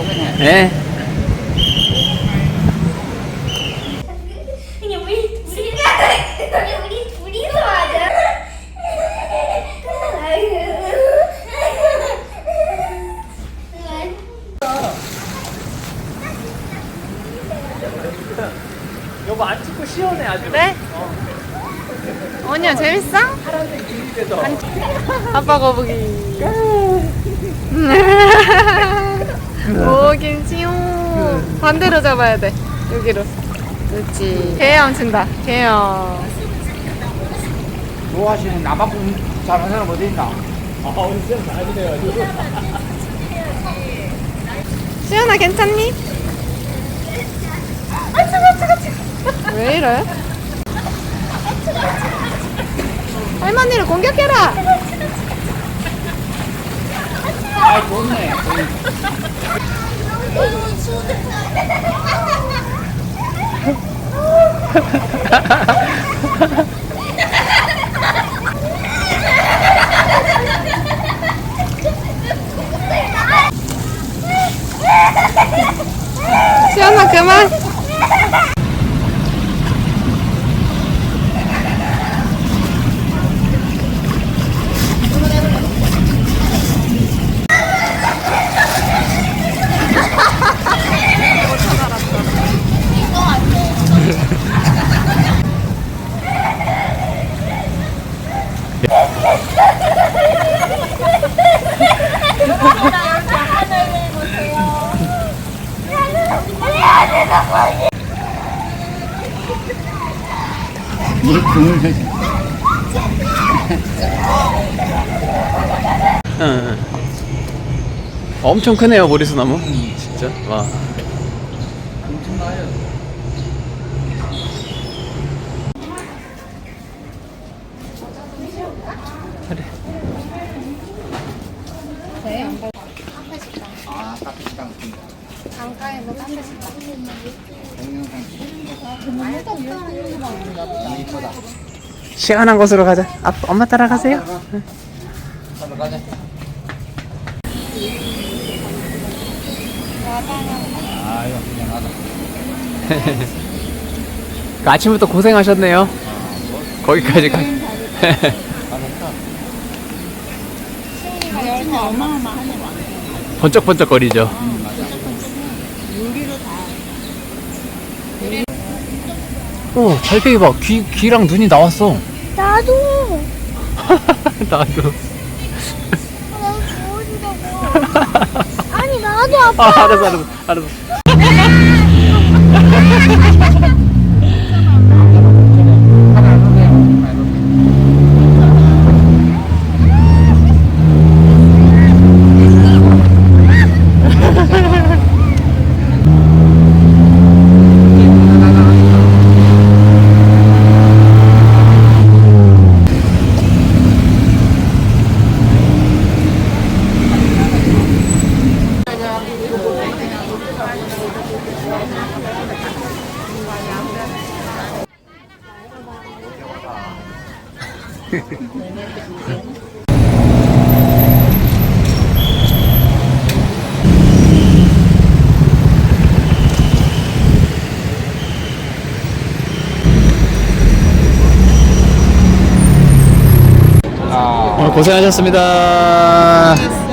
네. 그냥 우리 우리가 우리 둘이서 하자. 여보 안 찍고 시원해 아주. 그래? 언니야 재밌어? 길이래서. 아빠 거북이. 오 김치요. 반대로 잡아야 돼. 여기로. 그렇지. 개엄 친다. 개엄. 좋아하시는 나만큼 잘하는 사람 어디 있나? 아 오늘 시험 잘하시네요. 시연아 괜찮니? 왜 이래? 할머니를 공격해라. 아 좋네. 시연아 그만. 응. 엄청 크네요 보리수 나무. 진짜. 와. 그래. 아 카페 식당 있습니다. 딴데서 동영상 너무 이쁘다. 시원한 곳으로 가자. 아, 엄마 따라가세요. 가자. 아 이거 그냥 하다. 그 아침부터 고생하셨네요. 거기까지 가. 번쩍번쩍 거리죠. 오, 달팽이 봐. 귀, 귀랑 눈이 나왔어. 나도. 나도. 나도 보여주라고. 아니 나도 아빠. 아, 알았어, 알았어, 알았어. 하나 놓으세요. 하나 놓으세요. 아, 오늘 고생하셨습니다.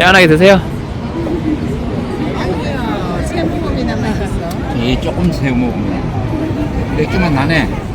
시원하게 드세요. 이 조금 새우 먹으면 맥주만 나네.